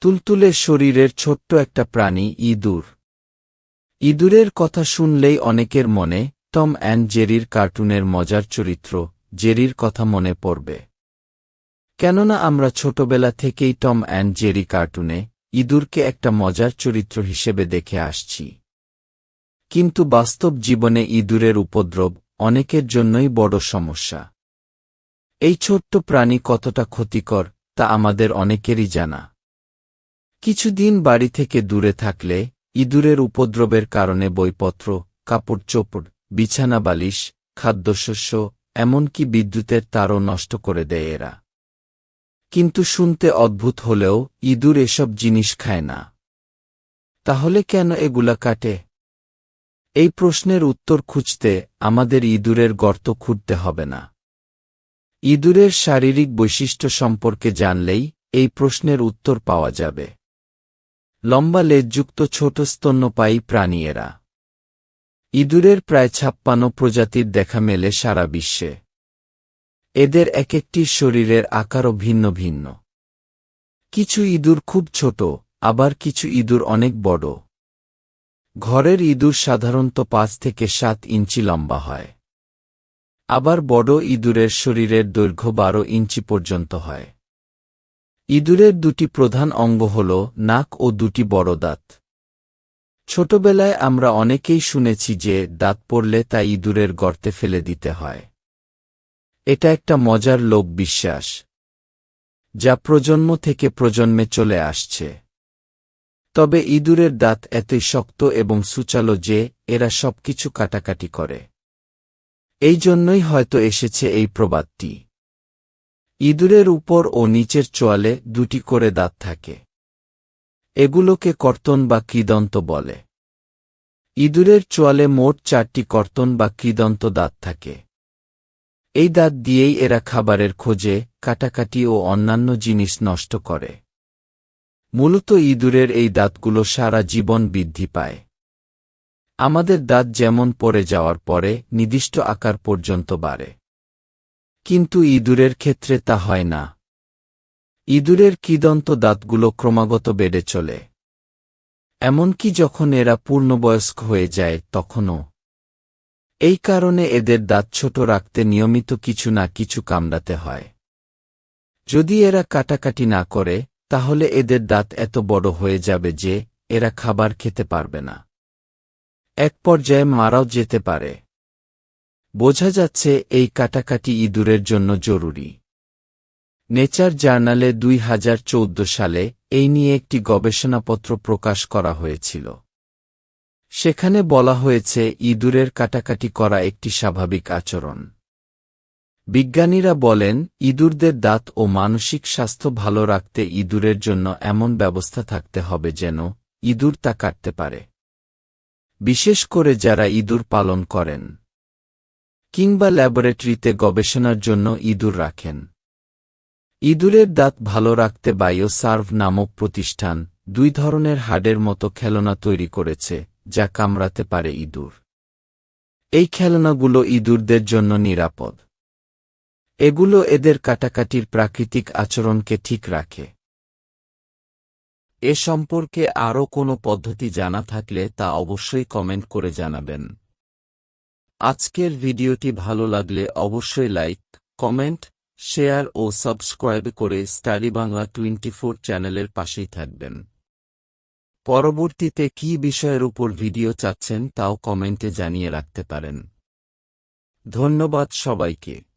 তুলতুলে শরীরের ছোট্ট একটা প্রাণী, ইঁদুর। ইঁদুরের কথা শুনলেই অনেকের মনে, টম অ্যান্ড জেরির কার্টুনের মজার চরিত্র, জেরির কথা মনে পড়বে। কেননা আমরা ছোটবেলা থেকেই টম অ্যান্ড জেরি কার্টুনে, ইঁদুরকে একটা মজার চরিত্র হিসেবে দেখে আসছি। কিন্তু বাস্তব জীবনে ইঁদুরের উপদ্রব অনেকের জন্যই বড় সমস্যা। এই ছোট্ট প্রাণী কতটা ক্ষতিকর, তা আমাদের অনেকেরই জানা। কিছুদিন বাড়ি থেকে দূরে থাকলে, ইঁদুরের উপদ্রবের কারণে বইপত্র, কাপড় চোপড়, বিছানা বালিশ, খাদ্যশস্য, এমনকি বিদ্যুতের তারও নষ্ট করে দেয় এরা। কিন্তু শুনতে অদ্ভুত হলেও ইঁদুর এসব জিনিস খায় না। তাহলে কেন এগুলা কাটে? এই প্রশ্নের উত্তর খুঁজতে আমাদের ইঁদুরের গর্ত খুঁড়তে হবে না। ইঁদুরের শারীরিক বৈশিষ্ট্য সম্পর্কে জানলেই এই প্রশ্নের উত্তর পাওয়া যাবে। লম্বা লেজযুক্ত ছোট স্তন্যপায়ী প্রাণী এরা ইঁদুরের প্রায় ছাপ্পান্ন প্রজাতির দেখা মেলে সারা বিশ্বে। এদের এক একটি শরীরের আকারও ভিন্ন ভিন্ন। কিছু ইঁদুর খুব ছোট, আবার কিছু ইঁদুর অনেক বড়। ঘরের ইঁদুর সাধারণত পাঁচ থেকে সাত ইঞ্চি লম্বা হয়। আবার বড় ইঁদুরের শরীরের দৈর্ঘ্য বারো ইঞ্চি পর্যন্ত হয়। ইঁদুরের দুটি প্রধান অঙ্গ হল নাক ও দুটি বড় দাঁত। ছোটবেলায় আমরা অনেকেই শুনেছি যে দাঁত পড়লে তা ইঁদুরের গর্তে ফেলে দিতে হয়। এটা একটা মজার লোক বিশ্বাস, যা প্রজন্ম থেকে প্রজন্মে চলে আসছে। তবে ইঁদুরের দাঁত এতই শক্ত এবং সুচালো যে এরা সবকিছু কাটাকাটি করে। এই জন্যই হয়তো এসেছে এই প্রবাদটি। ইঁদুরের উপর ও নিচের চোয়ালে দুটি করে দাঁত থাকে। এগুলোকে কর্তন বা কৃদন্ত বলে। ইঁদুরের চোয়ালে মোট চারটি কর্তন বা কৃদন্ত দাঁত থাকে। এই দাঁত দিয়েই এরা খাবারের খোঁজে, কাটাকাটি ও অন্যান্য জিনিস নষ্ট করে। মূলত ইঁদুরের এই দাঁতগুলো সারা জীবন বৃদ্ধি পায়। আমাদের দাঁত যেমন পড়ে যাওয়ার পরে নির্দিষ্ট আকার পর্যন্ত বাড়ে। কিন্তু ইঁদুরের ক্ষেত্রে তা হয় না। ইঁদুরের কিদন্ত দাঁতগুলো ক্রমাগত বেড়ে চলে। এমনকি যখন এরা পূর্ণবয়স্ক হয়ে যায়, তখনও। এই কারণে এদের দাঁত ছোট রাখতে নিয়মিত কিছু না কিছু কামড়াতে হয়। যদি এরা কাটাকাটি না করে, তাহলে এদের দাঁত এত বড় হয়ে যাবে যে, এরা খাবার খেতে পারবে না। এক পর্যায়ে মারাও যেতে পারে। বোঝা যাচ্ছে এই কাটাকাটি ইঁদুরের জন্য জরুরি। নেচার জার্নালে দুই হাজার চৌদ্দ সালে এই নিয়ে একটি গবেষণাপত্র প্রকাশ করা হয়েছিল। সেখানে বলা হয়েছে ইঁদুরের কাটাকাটি করা একটি স্বাভাবিক আচরণ। বিজ্ঞানীরা বলেন, ইঁদুরদের দাঁত ও মানসিক স্বাস্থ্য ভালো রাখতে ইঁদুরের জন্য এমন ব্যবস্থা থাকতে হবে যেন ইঁদুর তা কাটতে পারে। বিশেষ করে যারা ইঁদুর পালন করেন। কিংবা ল্যাবরেটরিতে গবেষণার জন্য ইঁদুর রাখেন। ইঁদুরের দাঁত ভালো রাখতে বায়ো সার্ভ নামক প্রতিষ্ঠান দুই ধরনের হাডের মতো খেলনা তৈরি করেছে, যা কামড়াতে পারে ইঁদুর। এই খেলনাগুলো ইঁদুরদের জন্য নিরাপদ। এগুলো এদের কাটাকাটির প্রাকৃতিক আচরণকে ঠিক রাখে। এ সম্পর্কে আরও কোনো পদ্ধতি জানা থাকলে তা অবশ্যই কমেন্ট করে জানাবেন। আজকের ভিডিওটি ভালো লাগলে অবশ্যই লাইক, কমেন্ট, শেয়ার ও সাবস্ক্রাইব করে স্টাডি বাংলা টোয়েন্টি চ্যানেলের পাশেই থাকবেন। পরবর্তীতে কি বিষয়ের উপর ভিডিও চাচ্ছেন তাও কমেন্টে জানিয়ে রাখতে পারেন। ধন্যবাদ সবাইকে।